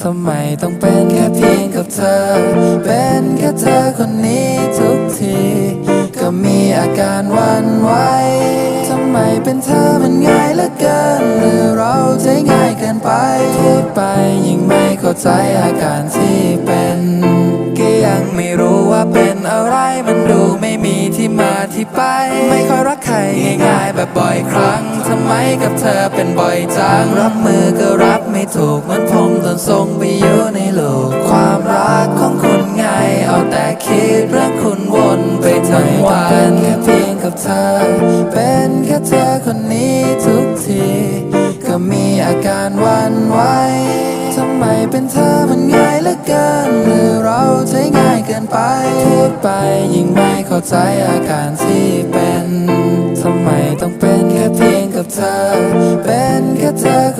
ทำไมต้องเป็นแค่เพียงกับเธอ เป็นแค่เธอคนนี้ทุกที ก็มีอาการวันไหวทำไมเป็นเธอมันง่ายเหลือเกิน หรือเราใจง่ายเกินไปพูดไปยิ่งไม่เข้าใจอาการที่เป็น ก็ยังไม่รู้ว่าเป็นอะไรมันดูไม่มี ที่มาที่ไป ไม่ค่อยรักใครง่ายๆแบบบ่อยครั้งทำไมกับเธอเป็นบ่อยจัง รับมือก็รับไม่ถูกเหมือนผมโดนส่งไปอยู่ในโลก ความรักของคุณไง เอาแต่คิดเรื่องคุณวนไปทั้งวันเป็นแค่เพียงกับเธอ เป็นแค่เธอคนนี้ทุกที ก็มีอาการวันไหวทำไมเป็นเธอมันง่ายเหลือเกิน ไปพูดไปยิ่งไม่เข้าใจอาการที่เป็น ทำไมต้องเป็นแค่เพียงกับเธอ เป็นแค่เธอค